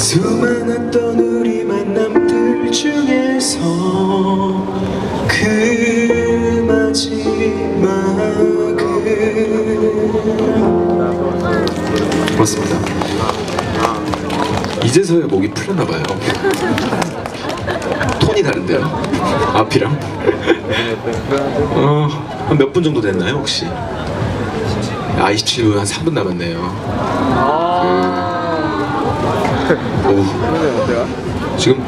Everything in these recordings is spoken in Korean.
수많았던 우리 만남들 중에서 그 마지막을 고맙습니다. 이제서야 목이 풀렸나봐요. 톤이 다른데요? 앞이랑? 어, 한몇분 정도 됐나요 혹시? 아 27분 한 3분 남았네요. 그... 오, 지금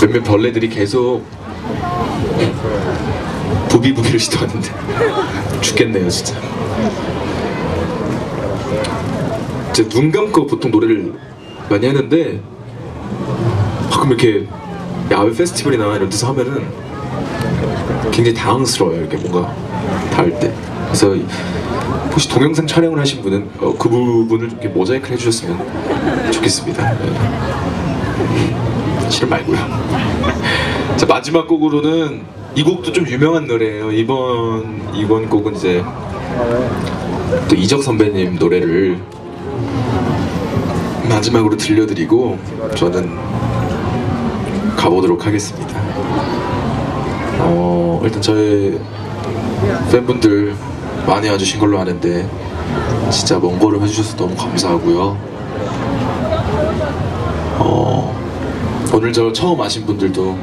몇몇 벌레들이 계속 부비부비를 시도하는데 죽겠네요 진짜. 제가 눈 감고 보통 노래를 많이 하는데 가끔 이렇게 야외 페스티벌이나 이런 데서 하면은 굉장히 당황스러워요 이렇게 뭔가 닿을 때. 그래서 이- 혹시 동영상 촬영을 하신 분은 어, 그 부분을 좀 모자이크를 해주셨으면 좋겠습니다 네. 실은 말고요 자 마지막 곡으로는 이 곡도 좀 유명한 노래예요 이번 이번 곡은 이제 또 이적 선배님 노래를 마지막으로 들려드리고 저는 가보도록 하겠습니다. 어, 일단 저희 팬분들 많이 와주신 걸로 아는데 진짜 먼 걸음 해주셔서 너무 감사하고요. 어, 오늘 저 처음 아신 분들도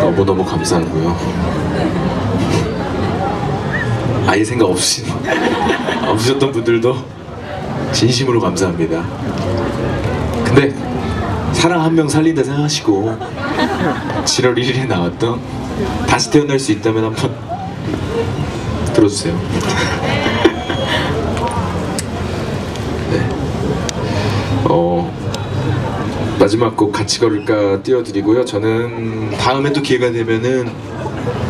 너무너무 감사하고요. 아예 생각 없으신, 없으셨던 분들도 진심으로 감사합니다. 근데 사랑 한 명 살린다 생각하시고 7월 1일에 나왔던 다시 태어날 수 있다면 한번 들어주세요. 네. 어 마지막 곡 같이 걸을까 띄워드리고요. 저는 다음에 또 기회가 되면은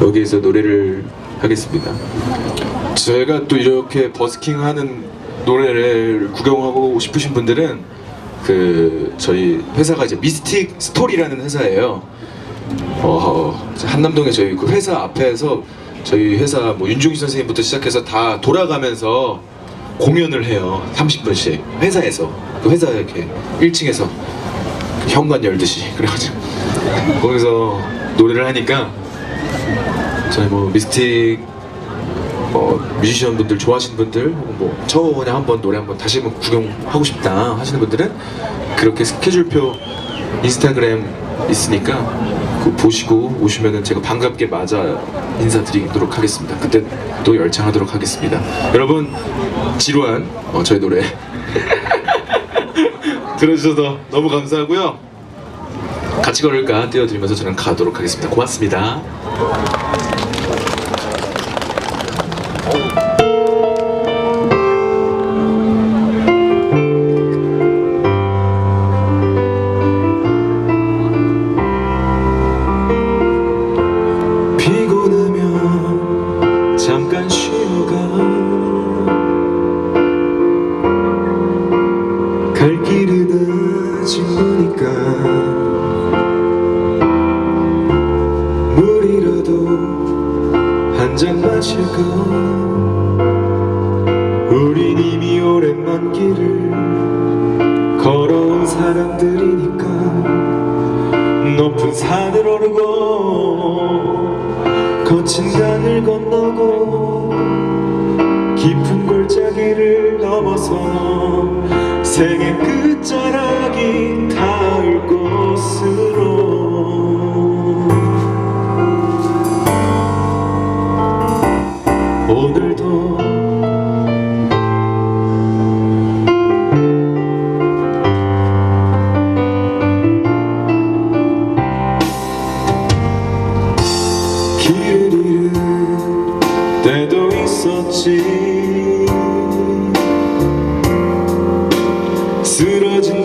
여기에서 노래를 하겠습니다. 저희가 또 이렇게 버스킹 하는 노래를 구경하고 싶으신 분들은 그 저희 회사가 이제 미스틱 스토리라는 회사예요. 어, 한남동에 저희 그 회사 앞에서 저희 회사 뭐 윤중희 선생님부터 시작해서 다 돌아가면서 공연을 해요. 30분씩. 회사에서. 그 회사 이렇게 1층에서 현관 열듯이. 그래가지고 거기서 노래를 하니까 저희 뭐 미스틱 뭐 뮤지션 분들 좋아하시는 분들 혹은 뭐 처음 그냥 한번 노래 한번 다시 한번 구경하고 싶다 하시는 분들은 그렇게 스케줄표 인스타그램 있으니까 보시고 오시면은 제가 반갑게 맞아 인사드리도록 하겠습니다. 그때 또 열창하도록 하겠습니다. 여러분 지루한 어, 저희 노래 들어주셔서 너무 감사하고요. 같이 걸을까 띄워드리면서 저는 가도록 하겠습니다. 고맙습니다. 잠깐 쉬어가 갈 길은 아직 머니까. 물이라도 한 잔 마실까? 우린 이미 오랜만 길을 걸어온 사람들이니까. 높은 산을 오르고 거친 강을 건너고 생의 끝자락이 닿을 곳으로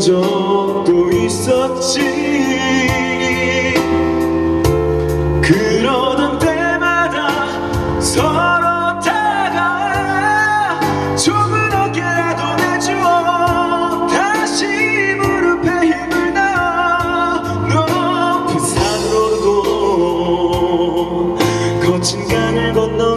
적도 있었지. 그러던 때마다 서로 다가와 조금 어깨라도 내주어 다시 무릎에 힘을 놔 높은 산으로 오르고 거친 강을 건너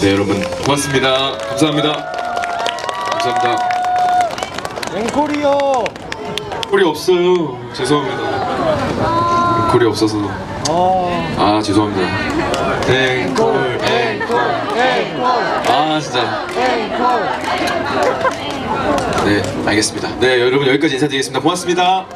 네 여러분 고맙습니다. 감사합니다. 감사합니다. 앵콜이요. 콜이 없어요. 죄송합니다. 콜이 없어서. 어. 아 죄송합니다. 앵콜 앵콜 아 진짜 앵콜. 네 알겠습니다. 네 여러분 여기까지 인사드리겠습니다. 고맙습니다.